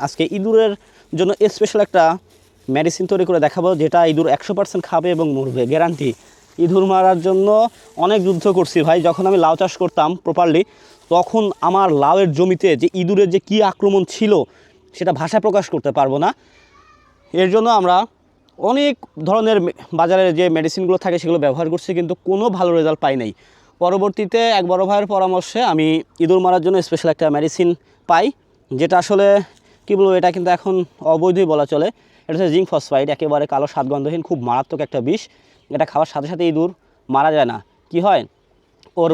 আজকে ইঁদুরের জন্য স্পেশাল একটা মেডিসিন তৈরি করে দেখাবো, যেটা ইঁদুর একশো পার্সেন্ট খাবে এবং মরবে। গ্যারান্টি ইঁদুর মারার জন্য অনেক যুদ্ধ করছি ভাই। যখন আমি লাউ চাষ করতাম প্রপারলি তখন আমার লাউয়ের জমিতে যে ইঁদুরের যে কী আক্রমণ ছিল, সেটা ভাষায় প্রকাশ করতে পারব না। এর জন্য আমরা অনেক ধরনের মে- বাজারে যে মেডিসিনগুলো থাকে, সেগুলো ব্যবহার করছি, কিন্তু কোনো ভালো রেজাল্ট পাই নাই। পরবর্তীতে এক বড় ভাইয়ের পরামর্শে আমি ইঁদুর মারার জন্য স্পেশাল একটা মেডিসিন পাই, যেটা আসলে কী বলব, এটা কিন্তু এখন অবৈধই বলা চলে। এটা হচ্ছে জিঙ্ক ফসফাইড, একেবারে কালো স্বাদগন্ধহীন, খুব মারাত্মক একটা বিষ। এটা খাওয়ার সাথে সাথে ইঁদুর মারা যায় না। কি হয়? ওর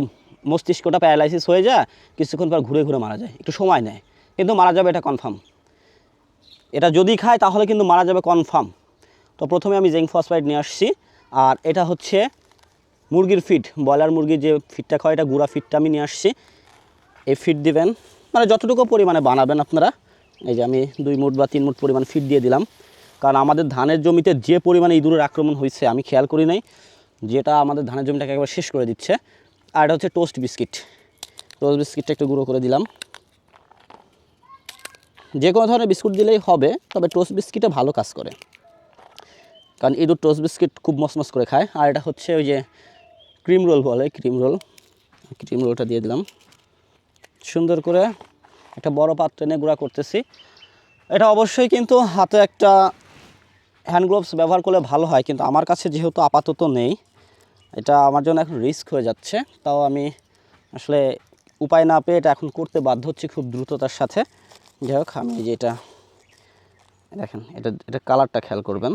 মস্তিষ্কটা প্যারালাইসিস হয়ে যায়, কিছুক্ষণ পর ঘুরে ঘুরে মারা যায়। একটু সময় নেয়, কিন্তু মারা যাবে এটা কনফার্ম। এটা যদি খায়, তাহলে কিন্তু মারা যাবে কনফার্ম। তো প্রথমে আমি জিঙ্ক ফসফাইড নিয়ে আসছি। আর এটা হচ্ছে মুরগির ফিড, ব্রয়লার মুরগির যে ফিডটা খাওয়া, এটা গুঁড়া ফিডটা আমি নিয়ে আসছি। এই ফিড দিবেন মানে যতটুকু পরিমাণে বানাবেন আপনারা এই যে আমি দুই মুঠ বা তিন মুঠ পরিমাণ ফিড দিয়ে দিলাম। কারণ আমাদের ধানের জমিতে যে পরিমাণে ইঁদুরের আক্রমণ হয়েছে, আমি খেয়াল করি নাই, যেটা আমাদের ধানের জমিটাকে একবার শেষ করে দিচ্ছে। আর এটা হচ্ছে টোস্ট বিস্কিট টোস্ট বিস্কিটটা একটু গুঁড়ো করে দিলাম। যে কোনো ধরনের বিস্কুট দিলেই হবে, তবে টোস্ট বিস্কিটে ভালো কাজ করে। কারণ ইঁদুর টোস্ট বিস্কিট খুব মসমস করে খায়। আর এটা হচ্ছে ওই যে ক্রিম রোল বলে ক্রিম রোল ক্রিম রোলটা দিয়ে দিলাম। সুন্দর করে একটা বড় পাত্রে এনে গুঁড়া করতেছি। এটা অবশ্যই কিন্তু হাতে একটা হ্যান্ড গ্লোভস ব্যবহার করলে ভালো হয়, কিন্তু আমার কাছে যেহেতু আপাতত নেই, এটা আমার জন্য এখন রিস্ক হয়ে যাচ্ছে। তাও আমি আসলে উপায় না পেয়ে এটা এখন করতে বাধ্য হচ্ছি খুব দ্রুততার সাথে। যাই হোক, আমি যে এটা, দেখেন, এটা এটা কালারটা খেয়াল করবেন,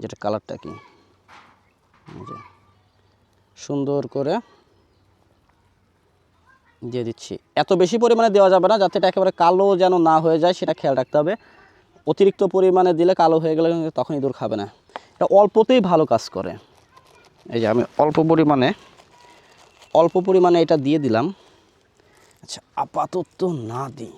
যেটা কালারটা কি? সুন্দর করে দিয়ে দিচ্ছি। এত বেশি পরিমাণে দেওয়া যাবে না, যাতে এটা একেবারে কালো যেন না হয়ে যায়, সেটা খেয়াল রাখতে হবে। অতিরিক্ত পরিমাণে দিলে কালো হয়ে গেলে তখন ইঁদুর খাবে না। এটা অল্পতেই ভালো কাজ করে। এই যে আমি অল্প পরিমাণে অল্প পরিমাণে এটা দিয়ে দিলাম। আচ্ছা আপাতত না দিই।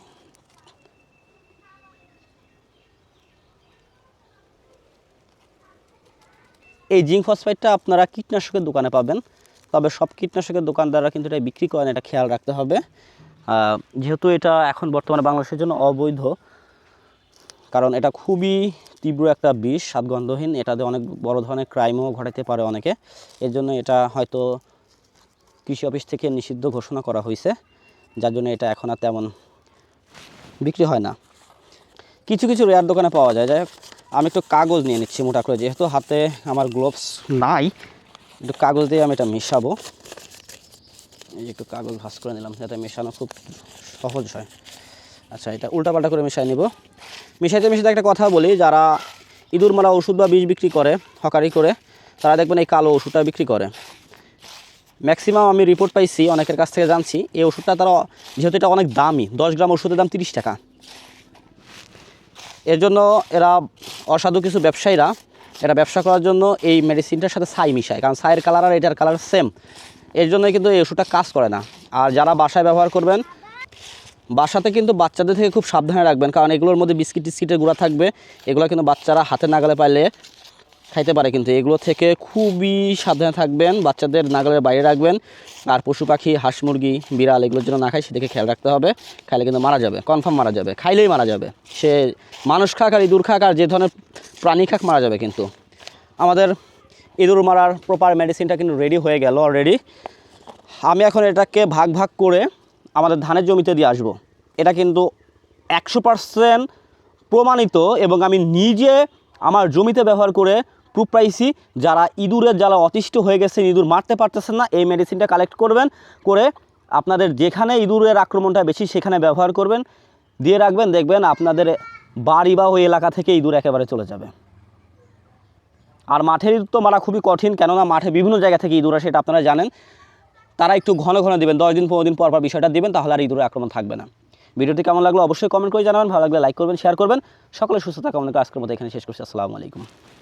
এই জিঙ্ক ফসফাইডটা আপনারা কীটনাশকের দোকানে পাবেন। তবে সব কীটনাশকের দোকানদাররা কিন্তু এটা বিক্রি করেন, এটা খেয়াল রাখতে হবে। যেহেতু এটা এখন বর্তমানে বাংলাদেশের জন্য অবৈধ, কারণ এটা খুবই তীব্র একটা বিষ, স্বাদগন্ধহীন এটাতে অনেক বড় ধরনের ক্রাইমও ঘটাতে পারে অনেকে। এর জন্য এটা হয়তো কৃষি অফিস থেকে নিষিদ্ধ ঘোষণা করা হয়েছে, যার জন্য এটা এখন আর তেমন বিক্রি হয় না। কিছু কিছু রেয়ার দোকানে পাওয়া যায়। যাই আমি একটু কাগজ নিয়ে নিচ্ছি মোটা করে, যেহেতু হাতে আমার গ্লোভস নাই একটু কাগজ দিয়ে আমি এটা মেশাবো। এই যে একটু কাগজ ভাস করে নিলাম, যাতে মেশানো খুব সহজ হয়। আচ্ছা এটা উল্টাপাল্টা করে মেশাই নিব। মিশাইতে মিশাইতে একটা কথা বলি, যারা ইঁদুর মারা ওষুধ বা বীজ বিক্রি করে, হকারি করে, তারা দেখবেন এই কালো ওষুধটা বিক্রি করে। ম্যাক্সিমাম আমি রিপোর্ট পাইছি, অনেকের কাছ থেকে জানছি, এই ওষুধটা তারা, যেহেতু এটা অনেক দামি, দশ গ্রাম ওষুধের দাম তিরিশ টাকা। এর জন্য এরা অসাধু কিছু ব্যবসায়ীরা এরা ব্যবসা করার জন্য এই মেডিসিনটার সাথে ছাই মিশায়। কারণ ছাইয়ের কালার আর এটার কালার সেম এর জন্য কিন্তু এই ওষুধটা কাজ করে না। আর যারা বাসায় ব্যবহার করবেন, বাসাতে কিন্তু বাচ্চাদের থেকে খুব সাবধানে রাখবেন। কারণ এগুলোর মধ্যে বিস্কিট টিস্কিটের গুঁড়া থাকবে। এগুলো কিন্তু বাচ্চারা হাতে নাগালে পাইলে খাইতে পারে কিন্তু এগুলো থেকে খুবই সাবধানে থাকবেন, বাচ্চাদের নাগালের বাইরে রাখবেন। আর পশু পাখি, হাঁস মুরগি, বিড়াল এগুলোর জন্য না খায়, সেদিকে খেয়াল রাখতে হবে। খাইলে কিন্তু মারা যাবে কনফার্ম মারা যাবে, খাইলেই মারা যাবে। সে মানুষ খাক আর ইঁদুর খাক আর যে ধরনের প্রাণী খাক মারা যাবে কিন্তু। আমাদের ইঁদুর মারার প্রপার মেডিসিনটা কিন্তু রেডি হয়ে গেল অলরেডি আমি এখন এটাকে ভাগ ভাগ করে আমাদের ধানের জমিতে দিয়ে আসব। এটা কিন্তু একশো পার্সেন্ট প্রমাণিত এবং আমি নিজে আমার জমিতে ব্যবহার করে পাইছি, যারা ইঁদুরের যারা অতিষ্ঠ হয়ে গেছেন ইঁদুর মারতে পারতেছেন না, এই মেডিসিনটা কালেক্ট করবেন, করে আপনাদের যেখানে ইঁদুরের আক্রমণটা বেশি সেখানে ব্যবহার করবেন, দিয়ে রাখবেন, দেখবেন আপনাদের বাড়ি বা ওই এলাকা থেকে ইঁদুর একেবারে চলে যাবে। আর মাঠের ইঁদুর তো মারা খুবই কঠিন, কেননা মাঠে বিভিন্ন জায়গা থেকে ইঁদুর আসে, এটা আপনারা জানেন। তারা একটু ঘন ঘন দিবেন, দশ দিন, পনেরো দিন পর পর বিষয়টা দিবেন, তাহলে আর ইঁদুরের আক্রমণ থাকবে না। ভিডিওটি কেমন লাগল অবশ্যই কমেন্ট করে জানাবেন, ভালো লাগলে লাইক করবেন শেয়ার করবেন, সকলে সুস্থতা কামনা করে আজকের মতো এখানে শেষ করছি, আসসালামু আলাইকুম।